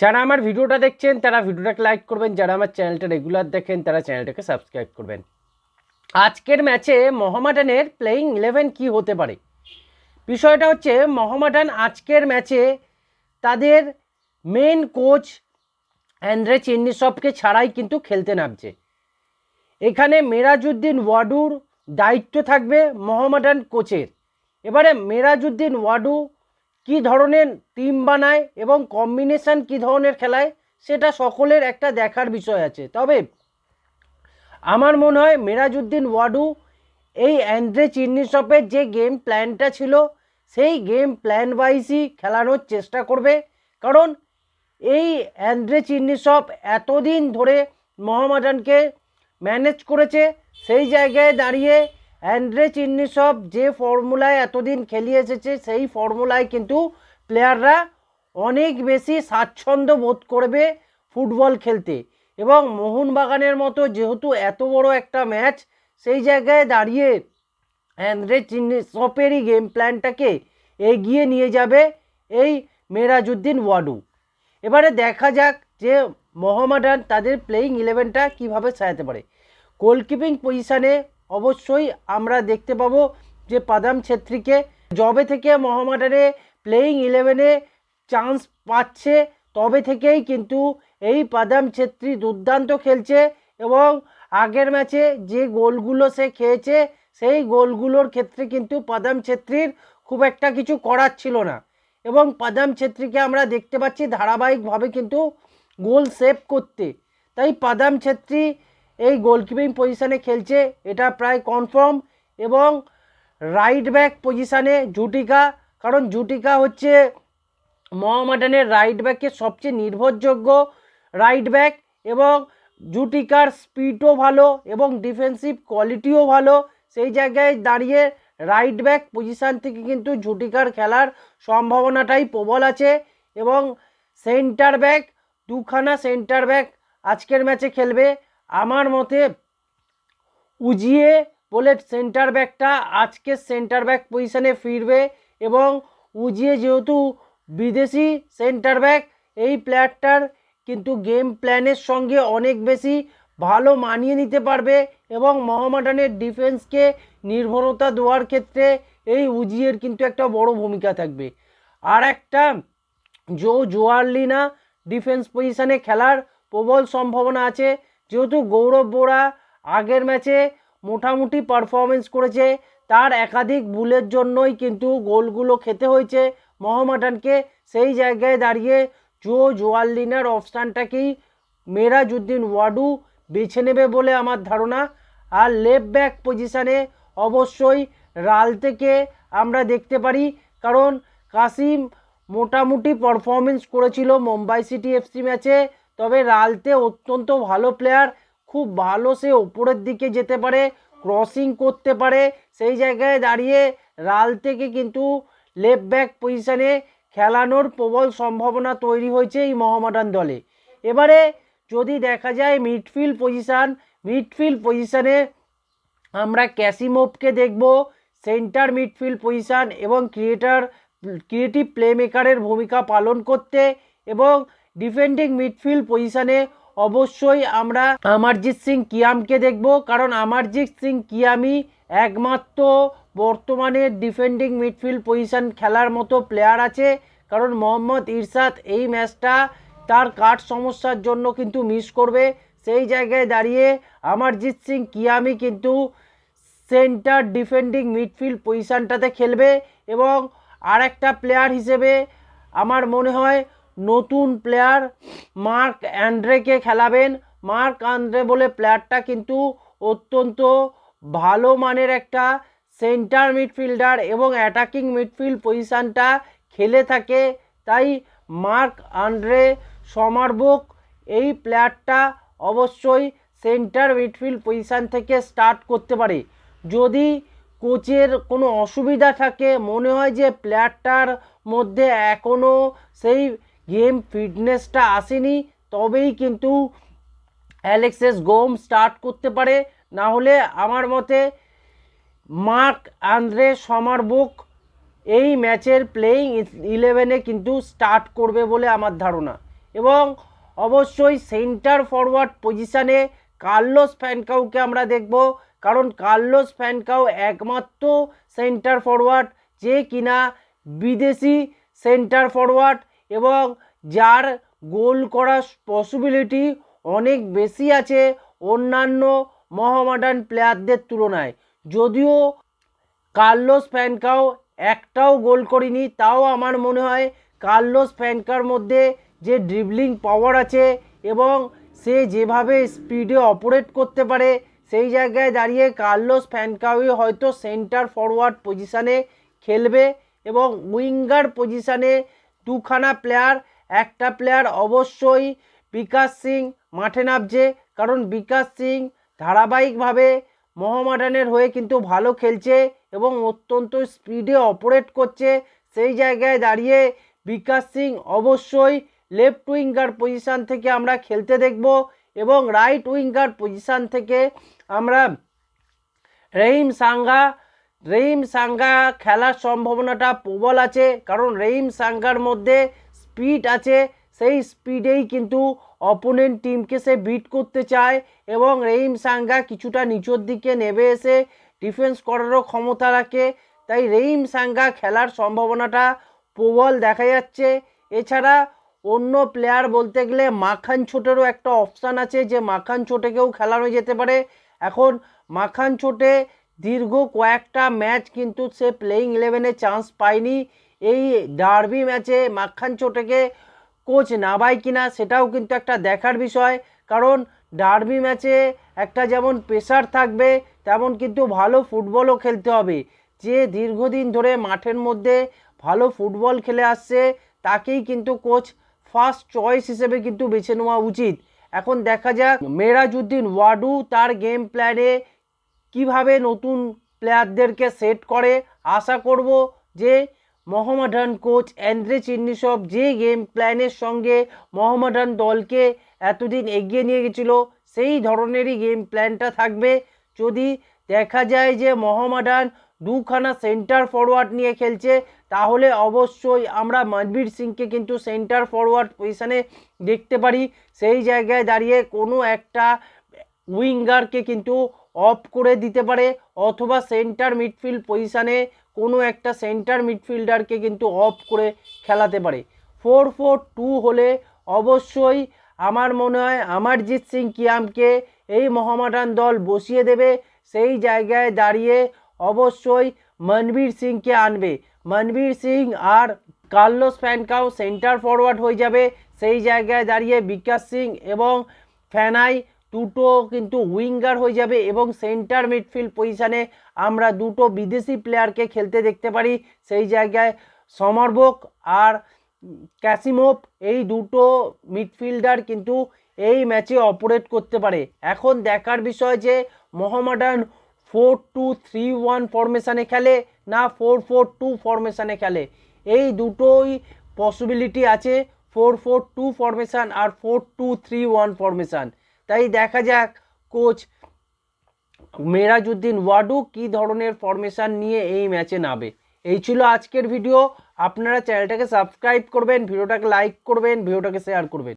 যারা আমার ভিডিওটা দেখছেন, তারা ভিডিওটাকে লাইক করবেন। যারা আমার চ্যানেলটা রেগুলার দেখেন, তারা চ্যানেলটাকে সাবস্ক্রাইব করবেন। আজকের ম্যাচে মোহামেডানের প্লেয়িং ইলেভেন কি হতে পারে? বিষয়টা হচ্ছে, মোহামেডান আজকের ম্যাচে তাদের মেন কোচ অ্যান্ড্রে চেন্নিসবকে ছাড়াই কিন্তু খেলতে নামছে। এখানে মেরাজউদ্দিন ওয়াডুর দায়িত্ব থাকবে মোহামেডান কোচের এবারে মেরাজউদ্দিন ওয়াডু কি ধরনের টিম বানায় এবং কম্বিনেশন কি ধরনের খেলায়, সেটা সকলের একটা দেখার বিষয় আছে। তবে আমার মনে হয় মেরাজউদ্দিন ওয়াডু এই অ্যান্ড্রে চিন্নিসপের যে গেম প্ল্যানটা ছিল, সেই গেম প্ল্যান ওয়াইজই খেলানোর চেষ্টা করবে। কারণ এই অ্যান্ড্রে চিন্নিসপ এতদিন ধরে মোহামেডানকে ম্যানেজ করেছে, সেই জায়গায় দাঁড়িয়ে অ্যান্ড্রে চিন্নিসব যে ফর্মুলায় এতদিন খেলিয়ে এসেছে, সেই ফর্মুলায় কিন্তু প্লেয়াররা অনেক বেশি স্বাচ্ছন্দ্য বোধ করবে ফুটবল খেলতে। এবং মোহনবাগানের মতো যেহেতু এত বড় একটা ম্যাচ, সেই জায়গায় দাঁড়িয়ে অ্যান্ড্রে চিন্নিসপেরই গেম প্ল্যানটাকে এগিয়ে নিয়ে যাবে এই মেরাজুদ্দিন ওয়াডু এবারে দেখা যাক যে মোহামেডান তাদের প্লেয়িং ইলেভেনটা কীভাবে সাজাতে পারে। গোলকিপিং পজিশানে অবশ্যই আমরা দেখতে পাবো যে পাদাম ছেত্রীকে জবে থেকে মোহামেডানে প্লেয়িং ইলেভেনে চান্স পাচ্ছে, তবে থেকেই কিন্তু এই পাদাম ছেত্রী দুর্দান্ত খেলছে এবং আগের ম্যাচে যে গোলগুলো সে খেয়েছে, সেই গোলগুলোর ক্ষেত্রে কিন্তু পাদাম ছেত্রীর খুব একটা কিছু করার ছিল না। এবং পাদাম ছেত্রীকে আমরা দেখতে পাচ্ছি ধারাবাহিকভাবে কিন্তু গোল সেভ করতে। তাই পাদাম ছেত্রী এই গোলকিপিং পজিশানে খেলছে। এটা প্রায় কনফার্ম এবং রাইট ব্যাক পজিশানে জুটিকা। কারণ জুটিকা হচ্ছে মোহামেডানের রাইট ব্যাকের সবচেয়ে নির্ভরযোগ্য রাইট ব্যাক এবং জুটিকার স্পিডও ভালো এবং ডিফেন্সিভ কোয়ালিটিও ভালো। সেই জায়গায় দাঁড়িয়ে রাইট ব্যাক পজিশান থেকে কিন্তু জুটিকার খেলার সম্ভাবনাটাই প্রবল আছে এবং সেন্টার ব্যাক দুখানা সেন্টার ব্যাক আজকের ম্যাচে খেলবে। আমার মতে উজিয়ে বলে সেন্টার ব্যাকটা আজকে সেন্টার ব্যাক পজিশানে ফিরবে এবং উজিয়ে যেহেতু বিদেশি সেন্টার ব্যাক এই প্লেয়ারটার কিন্তু গেম প্ল্যানের সঙ্গে অনেক বেশি ভালো মানিয়ে নিতে পারবে এবং মোহামেডানের ডিফেন্সকে নির্ভরতা দেওয়ার ক্ষেত্রে এই উজিয়ের কিন্তু একটা বড় ভূমিকা থাকবে। আর একটা, জো জোয়ারলিনা ডিফেন্স পজিশানে খেলার প্রবল সম্ভাবনা আছে। যেহেতু গৌরব বোরা আগের ম্যাচে মোটামুটি পারফরমেন্স করেছে, তার একাধিক ভুলের জন্যই কিন্তু গোলগুলো খেতে হয়েছে মোহামেডানকে সেই জায়গায় দাঁড়িয়ে জো জোয়াল্লিনার অপশানটাকেই মেরাজউদ্দিন ওয়াডু বেছে নেবে বলে আমার ধারণা। আর লেফট ব্যাক পজিশানে অবশ্যই রাল থেকে আমরা দেখতে পারি, কারণ কাসিম মোটামুটি পারফরমেন্স করেছিল মুম্বাই সিটি এফসি ম্যাচে। তবে রালতে অত্যন্ত ভালো প্লেয়ার খুব ভালো সে ওপরের দিকে যেতে পারে ক্রসিং করতে পারে, সেই জায়গায় দাঁড়িয়ে রাল থেকে কিন্তু লেফট ব্যাক পজিশানে খেলানোর প্রবল সম্ভাবনা তৈরি হয়েছে এই মোহামেডান দলে। এবারে যদি দেখা যায় মিডফিল্ড পজিশান মিডফিল্ড পজিশানে আমরা ক্যাসিমোভকে দেখব সেন্টার মিডফিল্ড পজিশান এবং ক্রিয়েটার ক্রিয়েটিভ প্লেমেকারের ভূমিকা পালন করতে এবং ডিফেন্ডিং মিডফিল্ড পজিশানে অবশ্যই আমরা অমরজিৎ সিং কিয়ামকে দেখব, কারণ অমরজিৎ সিং কিয়ামি একমাত্র বর্তমানে ডিফেন্ডিং মিডফিল্ড পজিশান খেলার মতো প্লেয়ার আছে, কারণ মোহাম্মদ ইরশাদ এই ম্যাচটা তার কাঠ সমস্যার জন্য কিন্তু মিস করবে। সেই জায়গায় দাঁড়িয়ে অমরজিৎ সিং কিয়ামি কিন্তু সেন্টার ডিফেন্ডিং মিডফিল্ড পজিশানটাতে খেলবে এবং আরেকটা প্লেয়ার হিসেবে আমার মনে হয় নতুন প্লেয়ার মার্ক অ্যান্ড্রেকে খেলাবেন। মার্ক আন্দ্রে বলে প্লেয়ারটা কিন্তু অত্যন্ত ভালো মানের একটা সেন্টার মিডফিল্ডার এবং অ্যাটাকিং মিডফিল্ড পজিশানটা খেলে থাকে। তাই মার্ক আন্দ্রে সমারবুক। এই প্লেয়ারটা অবশ্যই সেন্টার মিডফিল্ড পজিশান থেকে স্টার্ট করতে পারে। যদি কোচের কোনো অসুবিধা থাকে, মনে হয় যে প্লেয়ারটার মধ্যে এখনও সেই গেম ফিটনেসটা আসেনি, তবেই কিন্তু অ্যালেক্সেস গোম স্টার্ট করতে পারে। না হলে আমার মতে মার্ক আন্দ্রে সমারবুক এই ম্যাচের প্লেয়িং ইলেভেনে কিন্তু স্টার্ট করবে বলে আমার ধারণা। এবং অবশ্যই সেন্টার ফরওয়ার্ড পজিশানে কার্লোস ফ্যানকাউকে আমরা দেখব, কারণ কার্লোস ফ্যানকাউ একমাত্র সেন্টার ফরওয়ার্ড, যে কিনা বিদেশি সেন্টার ফরওয়ার্ড এবং যার গোল করার পসিবিলিটি অনেক বেশি আছে অন্যান্য মহামাডান প্লেয়ারদের তুলনায়। যদিও কার্লোস ফ্যানকাও একটাও গোল করিনি, তাও আমার মনে হয় কার্লোস ফ্যানকার মধ্যে যে ড্রিবলিং পাওয়ার আছে এবং সে যেভাবে স্পিডে অপারেট করতে পারে, সেই জায়গায় দাঁড়িয়ে কার্লোস ফ্যানকাওই হয়তো সেন্টার ফরওয়ার্ড পজিশানে খেলবে এবং উইঙ্গার পজিশানে দুখানা প্লেয়ার একটা প্লেয়ার অবশ্যই বিকাশ সিং মাঠে নামছে। কারণ বিকাশ সিং ধারাবাহিকভাবে মোহামেডানের হয়ে কিন্তু ভালো খেলছে এবং অত্যন্ত স্পিডে অপারেট করছে। সেই জায়গায় দাঁড়িয়ে বিকাশ সিং অবশ্যই লেফট উইঙ্গার পজিশান থেকে আমরা খেলতে দেখব এবং রাইট উইঙ্গার পজিশান থেকে আমরা রহিম সাঙ্গা রহিম সাঙ্গা খেলার সম্ভাবনাটা প্রবল আছে, কারণ রহিম সাঙ্গার মধ্যে স্পিড আছে, সেই স্পিডেই কিন্তু অপোনেন্ট টিমকে সে বিট করতে চায় এবং রহিম সাঙ্গা কিছুটা নিচের দিকে নেমে এসে ডিফেন্স করারও ক্ষমতা রাখে। তাই রহিম সাঙ্গা খেলার সম্ভাবনাটা প্রবল দেখা যাচ্ছে। এছাড়া অন্য প্লেয়ার বলতে গেলে মাখান ছোটেরও একটা অপশান আছে যে মাখান ছোটেকেও খেলানো যেতে পারে। এখন মাখান ছোটে দীর্ঘ কয়েকটা ম্যাচ কিন্তু সে প্লেয়িং ইলেভেনে চান্স পায়নি। এই ডার্বি ম্যাচে মাখান ছোটেকে কোচ নাবাই কিনা সেটাও কিন্তু একটা দেখার বিষয়। কারণ ডার্বি ম্যাচে একটা যেমন প্রেশার থাকবে, তেমন কিন্তু ভালো ফুটবলও খেলতে হবে। যে দীর্ঘদিন ধরে মাঠের মধ্যে ভালো ফুটবল খেলে আসছে, তাকেই কিন্তু কোচ ফার্স্ট চয়েস হিসেবে কিন্তু বেছে নেওয়া উচিত। এখন দেখা যাক, মেরাজউদ্দিন ওয়াডু তার গেম প্ল্যানে কীভাবে নতুন প্লেয়ারদেরকে সেট করে আশা করব যে মোহামেডান কোচ অ্যান্ড্রে চিন্নিসব যে গেম প্ল্যানের সঙ্গে মোহামেডান দলকে এতদিন এগিয়ে নিয়ে গেছিল, সেই ধরনেরই গেম প্ল্যানটা থাকবে। যদি দেখা যায় যে মোহামেডান দুখানা সেন্টার ফরওয়ার্ড নিয়ে খেলছে, তাহলে অবশ্যই আমরা মনবীর সিংকে কিন্তু সেন্টার ফরওয়ার্ড পজিশানে দেখতে পারি। সেই জায়গায় দাঁড়িয়ে কোনো একটা উইঙ্গারকে কিন্তু অফ করে দিতে পারে অথবা সেন্টার মিডফিল্ড পজিশানে কোনো একটা সেন্টার মিডফিল্ডারকে কিন্তু অফ করে খেলাতে পারে। ফোর ফোর টু হলে অবশ্যই আমার মনে হয় আমারজিৎ সিং কিয়ামকে এই মহামাডান দল বসিয়ে দেবে। সেই জায়গায় দাঁড়িয়ে অবশ্যই মনবীর সিংকে আনবে। মনবীর সিং আর কার্লোস ফ্যানকাও সেন্টার ফরওয়ার্ড হয়ে যাবে। সেই জায়গায় দাঁড়িয়ে বিকাশ সিং এবং ফ্যানাই দুটো কিন্তু উইঙ্গার হয়ে যাবে এবং সেন্টার মিডফিল্ড পজিশানে আমরা দুটো বিদেশি প্লেয়ারকে খেলতে দেখতে পারি। সেই জায়গায় সমরবক আর ক্যাসিমোভ এই দুটো মিডফিল্ডার কিন্তু এই ম্যাচে অপারেট করতে পারে। এখন দেখার বিষয় যে Mohammedan four two three one ফরমেশানে খেলে না ফোর ফোর টু ফরমেশানে খেলে। এই দুটোই পসিবিলিটি আছে, ফোর ফোর টু ফরমেশান আর four two three one formation. তাই দেখা যাক, কোচ মেরাজউদ্দিন ওয়াডু কি ধরনের ফরমেশান নিয়ে এই ম্যাচে নামে। এই ছিল আজকের ভিডিও আপনারা চ্যানেলটাকে সাবস্ক্রাইব করবেন ভিডিওটাকে লাইক করবেন ভিডিওটাকে শেয়ার করবেন।